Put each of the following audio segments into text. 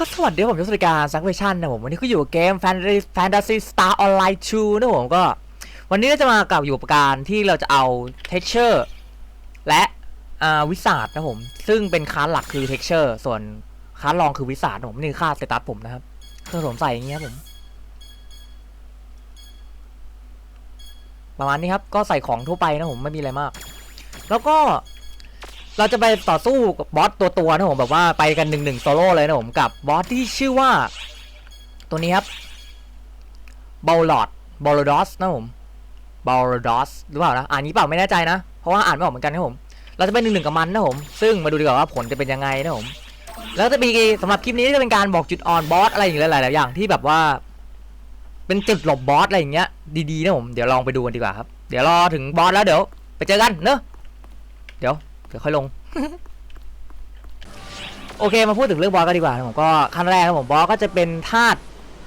ก็สวัสดีผมยศริการซักเวชั่นนะผมวันนี้ก็อยู่กับเกม Fantasy Fantasy Star Online 2นะผมก็ วันนี้จะมากับอยู่กับการที่เราจะเอา Texture และวิสาดนะผม ซึ่งเป็นคลาสหลักคือ Texture ส่วนคลาสรองคือวิสาดผมนี่ค่าสเตตัสผมนะครับเครื่องผมใส่อย่างเงี้ยครับผม ประมาณนี้ครับก็ใส่ของทั่วไปนะผมไม่มีอะไรมาก แล้วก็ เราจะไปต่อสู้กับบอสตัวตัวนะผมแบบว่าไปกันหนึ่งหนึ่งโซโล่เลยนะผมกับบอสที่ชื่อว่า ตัวนี้ครับบอลลอดบอลดอสนะผมบอลดอสหรือเปล่านะอ่านนี้เปล่าไม่แน่ใจนะ เพราะว่าอ่านไม่ออกเหมือนกันนะผมเราจะไปหนึ่งหนึ่งกับมันนะผมซึ่งมาดูดีกว่าว่าผลจะเป็นยังไงนะผมแล้วจะมีสำหรับคลิปนี้จะเป็นการบอกจุดอ่อนบอสอะไรอย่างเงี้ยหลายๆอย่างที่แบบว่า เป็นจุดหลบบอสอะไรอย่างเงี้ยดีๆนะผมเดี๋ยวลองไปดูกันดีกว่าครับเดี๋ยวรอถึงบอสแล้วเดี๋ยว ไปเจอกันเนอะเดี๋ยว ดี๋ยวค่อยลง โอเคมาพูดถึงเรื่องบอสกันดีกว่านะผมก็ขั้นแรกนะผมบอสก็จะเป็นธาตุ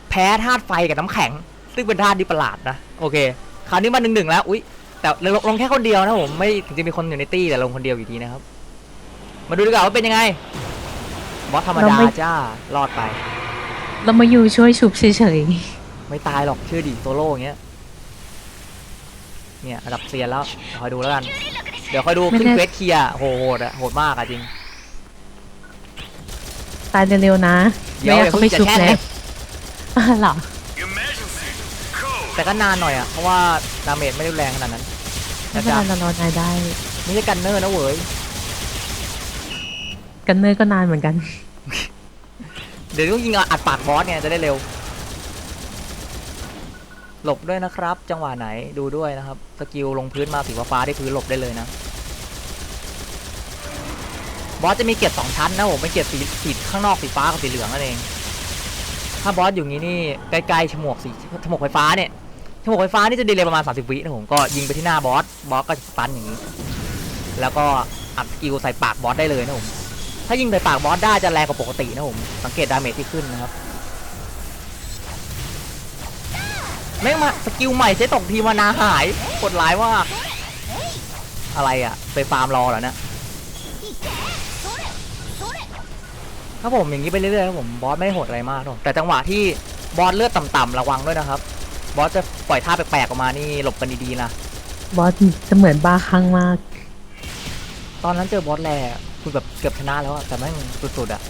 แพ้ธาตุไฟกับน้ำแข็ง ซึ่งเป็นธาตุที่ประหลาดนะโอเค คราวนี้มาหนึ่งหนึ่งแล้วอุ้ยแต่ลงลงแค่คนเดียวนะผมไม่ถึงจะมีคนอยู่ในตี้แต่ลงคนเดียวอยู่ดีนะครับ มาดูดีกว่าว่าเป็นยังไงบอสธรรมดาเราไม่จ้ารอดไป เรามาอยู่ช่วยชุบเฉยไม่ตายหรอกเชื่อดิโซโล่อย่างเงี้ยเนี่ยระดับเซียนแล้วเดี๋ยวคอยดูแล้วกัน เดี๋ยวคอยดูขึ้นเควสเคลียร์โหโหดอะโหดมากอะจริงๆตายเร็วๆนะเดี๋ยวไม่อยากเขาไปอย่าชุบเพิ่งจะแช่แล้วอะเหรอ Emergency! Code! แต่ก็นานหน่อยอะเพราะว่าดาเมจไม่ได้แรงขนาดนั้นไม่นะเป็นจ๊ะไรเรารอนายได้ไม่ใช่กันเนอร์นะเว้ยกันเนอร์ก็นานเหมือนกัน เดี๋ยวต้องยิงอัดปากบอสไงจะได้เร็ว หลบด้วยนะครับ จังหวะไหนดูด้วยนะครับ สกิลลงพื้นมาสีฟ้าๆที่พื้นหลบได้เลยนะบอสจะมีเกียรติสองชั้นนะผมเป็นเกียรติสีสีข้างนอกสีฟ้ากับสีเหลืองนั่นเอง ถ้าบอสอยู่งี้นี่ใกล้ๆฉมวกสีฉมวกไฟฟ้าเนี่ยฉมวกไฟฟ้านี่จะดีเลยประมาณ 30 วินะผมก็ยิงไปที่หน้าบอสบอสก็จะสตันอย่างนี้ แล้วก็อัดสกิลใส่ปากบอสได้เลยนะผมถ้ายิงใส่ปากบอสได้จะแรงกว่าปกตินะผมสังเกตดาเมจที่ขึ้นนะครับ แม่งมาสกิลใหม่ใช้ตกทีมานาหายกดร้ายว่ากอะไรอะ่ะไปฟาร์มรอเหรอเนี่ยครับผมอย่างนี้ไปเรื่อยๆครับผมบอสไม่โหดอะไรมากหรอกแต่จังหวะที่บอสเลือดต่ำๆระวังด้วยนะครับ บอสจะปล่อยท่าแปลกๆออกมานี่หลบกันดีๆนะบอสจะเหมือนบาคลั่งมาก ตอนนั้นเจอบอสแรกคุณแบบเกือบชนะแล้วอะแต่แม่งสุดๆอะ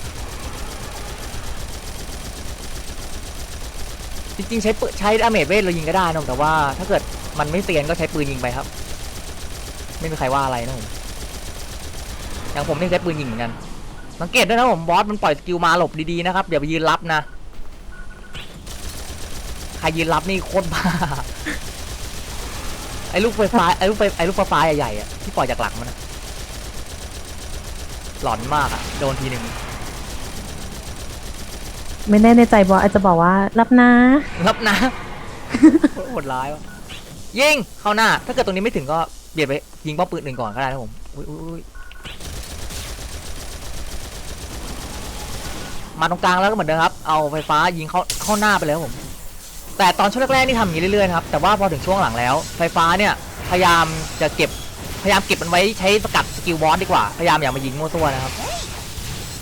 จริงๆ ใช้ปืนใช้ดาเมจเวทเรายิงก็ได้นะแต่ว่าถ้าเกิดมันไม่เซียนก็ใช้ปืนยิงไปครับ ไม่มีใครว่าอะไรนะผมอย่างผมนี่ใช้ปืนยิงเหมือนกันสังเกตด้วยนะผมบอสมันปล่อยสกิลมาหลบดีๆนะครับอย่าไปยืนรับนะใครยืนรับนี่โคตรบ้าไอ้ลูกไฟฟ้าไอ้ลูกไฟไอ้ลูกไฟฟ้าใหญ่ๆอะที่ปล่อยจากหลังมันหลอนมากอะโดนทีหนึ่ง ไม่แน่ในใจบอสอาจจะบอกว่ารับนะ รับนะ โหดร้ายวะยิงเข้าหน้า ถ้าเกิดตรงนี้ไม่ถึงก็เบียดไปยิงป้อมปืนอื่นก่อนก็ได้นะผมอุ๊ยอุ๊ยมาตรงกลางแล้วก็เหมือนเดิมครับ เอาไฟฟ้ายิงเข้าเข้าหน้าไปเลยครับผม แต่ตอนช่วงแรกๆนี่ทำอย่างนี้เรื่อยๆนะครับ แต่ว่าพอถึงช่วงหลังแล้ว ไฟฟ้าเนี่ยพยายามจะเก็บพยายามเก็บมันไว้ใช้สกัดสกิลบอสดีกว่า พยายามอย่ามายิงมั่วซั่วนะครับ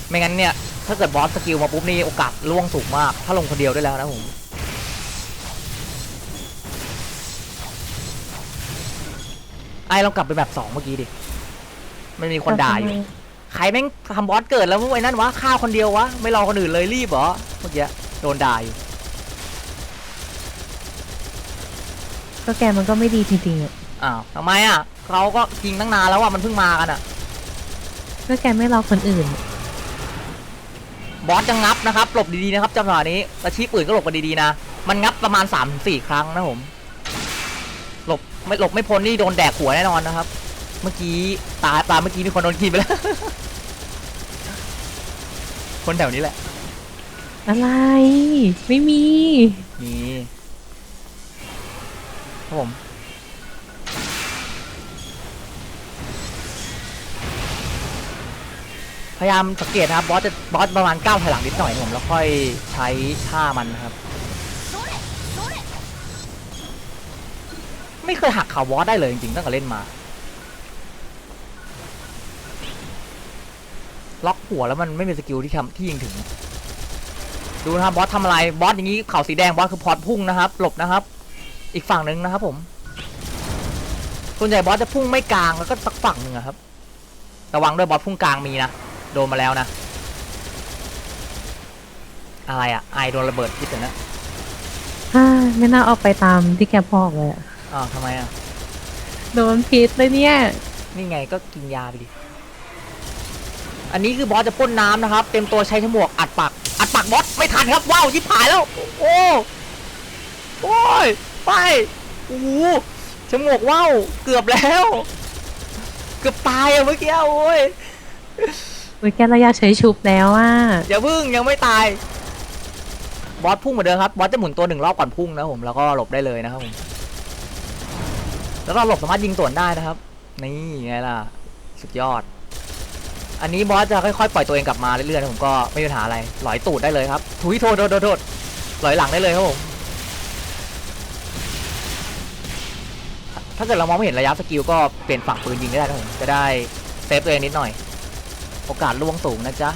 ไม่งั้นเนี่ย ถ้าเกิดบอสสกิลมาปุ๊บนี่โอกาสล่วงสูงมาก ถ้าลงคนเดียวได้แล้วนะผมไอเรากลับไปแบบสองเมื่อกี้ดิมันมีคนด่าอยู่ใครแม่งทำบอสเกิดแล้วพวกไอ้นั่นวะฆ่าคนเดียววะไม่รอคนอื่นเลยรีบเหรอเมื่อกี้โดนด่าอยู่ก็แกมันก็ไม่ดีจริงๆอะอ้าวทำไมอะเขาก็ยิงตั้งนานแล้วอะมันเพิ่งมากันอะก็แกไม่รอคนอื่น บอสจะงับนะครับหลบดีๆนะครับจังหวะนี้อาชีพอื่นก็หลบกันดีๆนะ มันงับประมาณ3าสี่ครั้งนะผมหลบไม่หลบไม่พ้นนี่โดนแดกหัวแน่นอนนะครับ เมื่อกี้ตาตาเมื่อกี้มีคนโดนกินไปแล้ว คนแถวนี้แหละ อะไร ไม่มีนี่ครับผม ยายามสังเกตนะครับบอสจะบอสประมาณก้าวถอยหลังนิดหน่อยผมแล้วค่อยใช้ท่ามันนะครับ ไม่เคยหักข่าบอสได้เลยจริงๆตั้งแต่เล่นมา ล็อกหัวแล้วมันไม่มีสกิลที่ทำที่ยิงถึง ดูนะครับบอสทำอะไรบอสอย่างนี้เขาสีแดงบอสคือพอดพุ่งนะครับ หลบนะครับ อีกฝั่งหนึ่งนะครับ ผมส่วนใหญ่บอสจะพุ่งไม่กลางแล้วก็สักฝั่งหนึ่งครับระวังด้วยบอสพุ่งกลางมีนะ โดนมาแล้วนะ อะไรอะไอโดนระเบิดพิษเลยนะฮ่าไม่น่าออกไปตามที่แกบอกเลยอะอ้าวทำไมอะโดนพิษเลยเนี่ย นี่ไงก็กินยาไปดิ อันนี้คือบอสจะพ่นน้ำนะครับ เต็มตัวใช้ฉมวกอัดปาก อัดปากบอสไม่ทันครับ ว้าวยิบหายแล้ว โอ้โอ้ยไปโอ้โหฉมวกว้าวเกือบแล้ว เกือบตายอะเมื่อกี้โอ้ย อุ้ยแกเราอยากใช้ชุบแล้วอะอย่าพึ่งยังไม่ตาย บอสพุ่งเหมือนเดิมครับ บอสจะหมุนตัวหนึ่งรอบก่อนพุ่งนะผม แล้วก็หลบได้เลยนะครับผม แล้วก็หลบสามารถยิงสวนได้นะครับ นี่ไงล่ะ สุดยอด อันนี้บอสจะค่อยๆปล่อยตัวเองกลับมาเรื่อยๆนะผมก็ไม่มีปัญหาอะไร หลอยตูดได้เลยครับ ถุยโทษโทษโทษโทษหลอยหลังได้เลยครับผม ถ้าเกิดเรามองไม่เห็นระยะสกิลก็เปลี่ยนฝั่งปืนยิงได้นะผม จะได้เซฟตัวเองนิดหน่อย โอกาสล่วงสูงนะจ๊ะ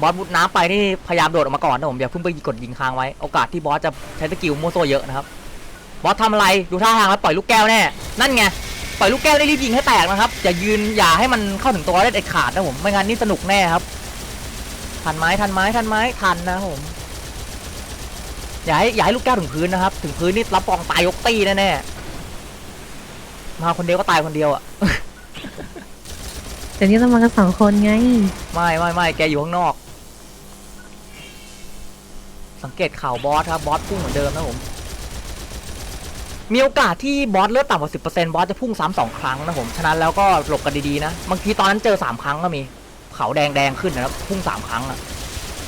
บอสมุดน้ำไปนี่พยายามโดดออกมาก่อนนะผมอย่าเพิ่งไปกดยิงค้างไว้ โอกาสที่บอสจะใช้สกิลมั่วตัวเยอะนะครับ บอสทำอะไรดูท่าทางแล้วปล่อยลูกแก้วแน่ นั่นไงปล่อยลูกแก้วได้รีบยิงให้แตกนะครับ อย่ายืนอย่าให้มันเข้าถึงตัวได้เด็ดขาดนะผมไม่งั้นนี่สนุกแน่ครับ ทันไหมทันไหมทันไหมทันนะผมอย่าให้อย่าให้ลูกแก้วถึงพื้นนะครับ ถึงพื้นนี่รับรองตายยกตีแน่ๆมาคนเดียวก็ตายคนเดียวอะ แต่นี่เรามากันสองคนไง ไม่ไม่ไม่แกอยู่ข้างนอก สังเกตข่าวบอสครับบอสพุ่งเหมือนเดิมนะผมมีโอกาสที่บอสเลือดต่ำกว่าสิบเปอร์เซ็นต์บอสจะพุ่งซ้ำสองครั้งนะผมฉะนั้นแล้วก็หลบกันดีๆนะบางทีตอนนั้นเจอสามครั้งก็มีเขาแดงแดงขึ้นนะครับพุ่งสามครั้งอะ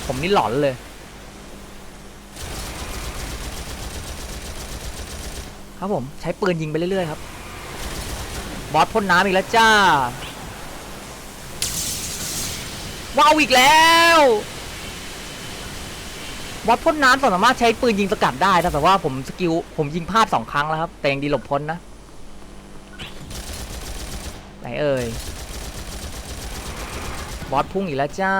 ผมนี่หลอนเลย ครับผมใช้ปืนยิงไปเรื่อยๆครับ บอสพ่นน้ำอีกแล้วจ้า ว้าวอีกแล้ววัดพ่นน้ำสามารถใช้ปืนยิงสกัดได้นะแต่ว่าผมสกิลผมยิงพลาดสองครั้งแล้วครับ แต่ยังดีหลบพ้นนะ ไหนเอ่ยบอสพุ่งอีกแล้วจ้า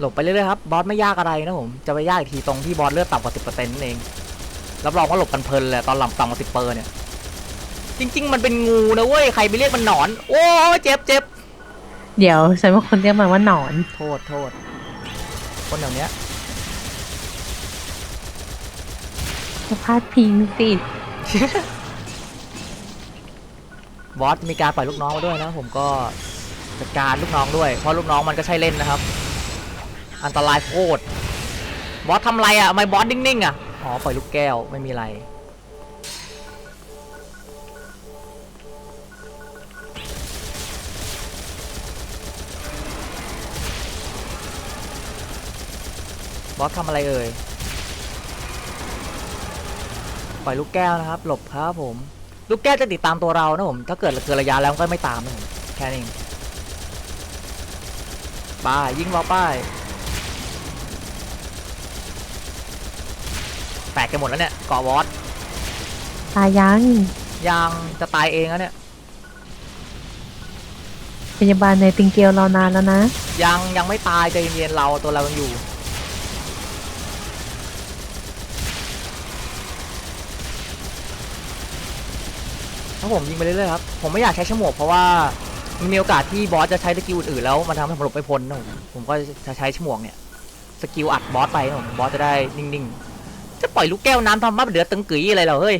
หลบไปเรื่อยๆครับ บอสไม่ยากอะไรนะผม จะไปยากอีกทีตรงที่บอสเลือดต่ำกว่าสิบเปอร์เซ็นต์นั่นเอง รับรองว่าหลบกันเพลินเลยตอนหลับต่ำกว่าสิบเปอร์เนี่ย จริง ๆ มันเป็นงูนะเว้ยใครไปเรียกมันหนอน โอ้ยเจ็บเจ็บเดี๋ยวฉันว่าคนเรียกมันว่าหนอน โทษโทษคนอย่างเนี้ยจะพลาดพิงสิบอสมีการปล่อยลูกน้องมาด้วยนะ ผมก็จัดการลูกน้องด้วย เพราะลูกน้องมันก็ใช่เล่นนะครับ อันตรายโคตรบอสทำอะไรอะทำไมบอสนิ่งๆอะอ๋อปล่อยลูกแก้วไม่มีอะไร บอสทำอะไรเอ่ยปล่อยลูกแก้วนะครับ หลบครับผม ลูกแก้วจะติดตามตัวเรานะผม ถ้าเกิดเกินระยะแล้วก็ไม่ตามนะผมแค่นี้เองป้ายยิงเราป้ายแตกกันหมดแล้วเนี่ยเกาะวอสตายยังยังจะตายเองแล้วเนี่ย พยาบาลในติงเกียวรอนานแล้วนะ ยังยังไม่ตายใจเย็นๆเราตัวเรายังอยู่ ถ้าผมยิงไปเรื่อยๆครับ ผมไม่อยากใช้ฉมวกเพราะว่ามันมีโอกาสที่บอสจะใช้สกิลอื่นๆแล้วมันทำให้ผมหลบไม่พ้นนะผมผมก็จะใช้ฉมวกเนี่ยสกิลอัดบอสไปนะผมบอสจะได้นิ่งๆ จะปล่อยลูกแก้วน้ำทำมาเป็นเดือดตึงกึ๋ยอะไรเหรอเฮ้ย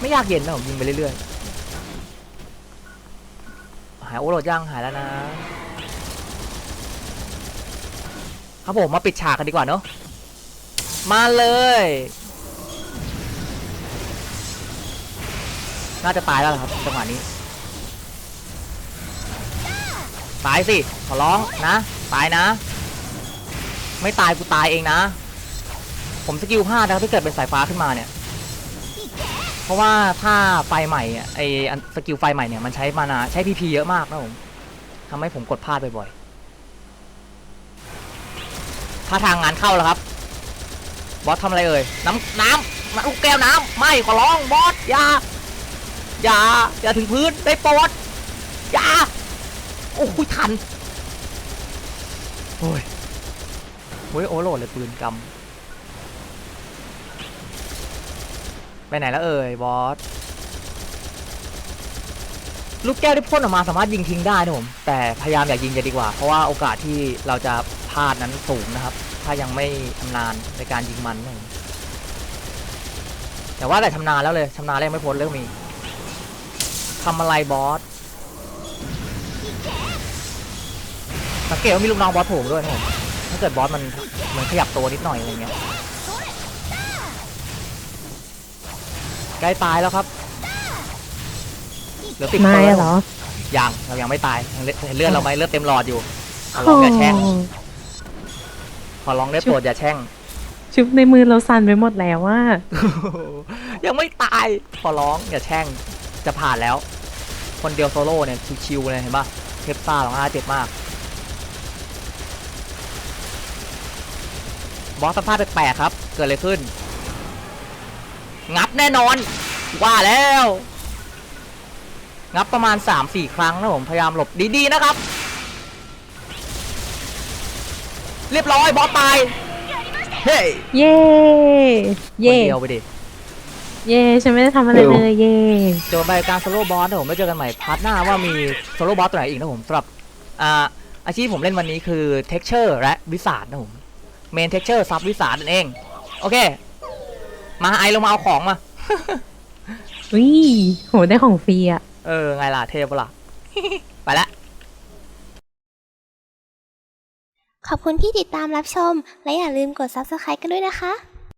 ไม่ยากเย็นนะผมยิงไปเรื่อยๆหายโอโรดยังหายแล้วนะครับผมมาปิดฉากกันดีกว่าเนอะ มาเลย น่าจะตายแล้วครับจังหวะนี้ ตายสิ ขอร้องนะ ตายนะ ไม่ตายกูตายเองนะ ผมสกิลพลาดนะครับที่เกิดเป็นสายฟ้าขึ้นมาเนี่ย เพราะว่าถ้าไฟใหม่ไอสกิลไฟใหม่เนี่ยมันใช้มานาใช้พีพีเยอะมากนะผมทำให้ผมกดพลาดบ่อยๆถ้าทางงานเข้าแล้วครับ บอสทำอะไรเอ่ย น้ำน้ำลูกแก้วน้ำไม่ขอร้องบอสอย่าอย่าอย่าถึงพื้นได้โปรดอย่าโอ้ยทันโอ้ยโอ้ยโอโหลดเลยปืนกำไปไหนแล้วเอ่ยบอสลูกแก้วที่พ่นออกมาสามารถยิงทิ้งได้นะผมแต่พยายามอย่ายิงจะดีกว่า เพราะว่าโอกาสที่เราจะพลาดนั้นสูงนะครับ ถ้ายังไม่ชำนาญในการยิงมันนะผมแต่ว่าแต่ชำนาญแล้วเลยชำนาญแล้วยังไม่พ้นเลยก็มีทำอะไรบอสสังเกตว่ามีลูกน้องบอสโผล่มาด้วยนะผมถ้าเกิดบอสมันมันขยับตัวนิดหน่อยอะไรเงี้ยใกล้ตายแล้วครับเหลือติดไม่เปิดเหรอยังเรายังไม่ตายยังเลือดเห็นเลือดเราไหมเลือดเต็มหลอดอยู่ขอร้องอย่าแช่งโอ้ ขอร้องได้โปรดอย่าแช่ง ชุบในมือเราสั่นไปหมดแล้วว่า ยังไม่ตาย ขอร้องอย่าแช่ง จะผ่านแล้ว คนเดียวโซโล่เนี่ยชิวๆเลยเห็นปะเทปซ่าของอาเจ็บมาก บอสสภาพแปลกๆครับ เกิดอะไรขึ้น งับแน่นอน ว่าแล้ว งับประมาณ 3-4 ครั้งนะผม พยายามหลบดีๆนะครับ เรียบร้อยบอสตายเฮ้ยเย่คนเย่เดียวไปดิ เย่ฉันไม่ได้ทำอะไรเลยเย่เจอไปการโซโล่บอสนะผมไม่เจอกันใหม่พาร์ทหน้าว่ามีโซโล่บอสตัวไหนอีกนะผมสำหรับอ่าอาชีพผมเล่นวันนี้คือเท็กเจอร์และวิสาดนะผมเมนเท็กเจอร์ซับวิสาดนั่นเอง โอเค มาไอลงมาเอาของมา วิโหได้ของฟรีอะเออไงล่ะเทปะล่ะ ไปละ ขอบคุณที่ติดตามรับชม และอย่าลืมกด subscribe กันด้วยนะคะ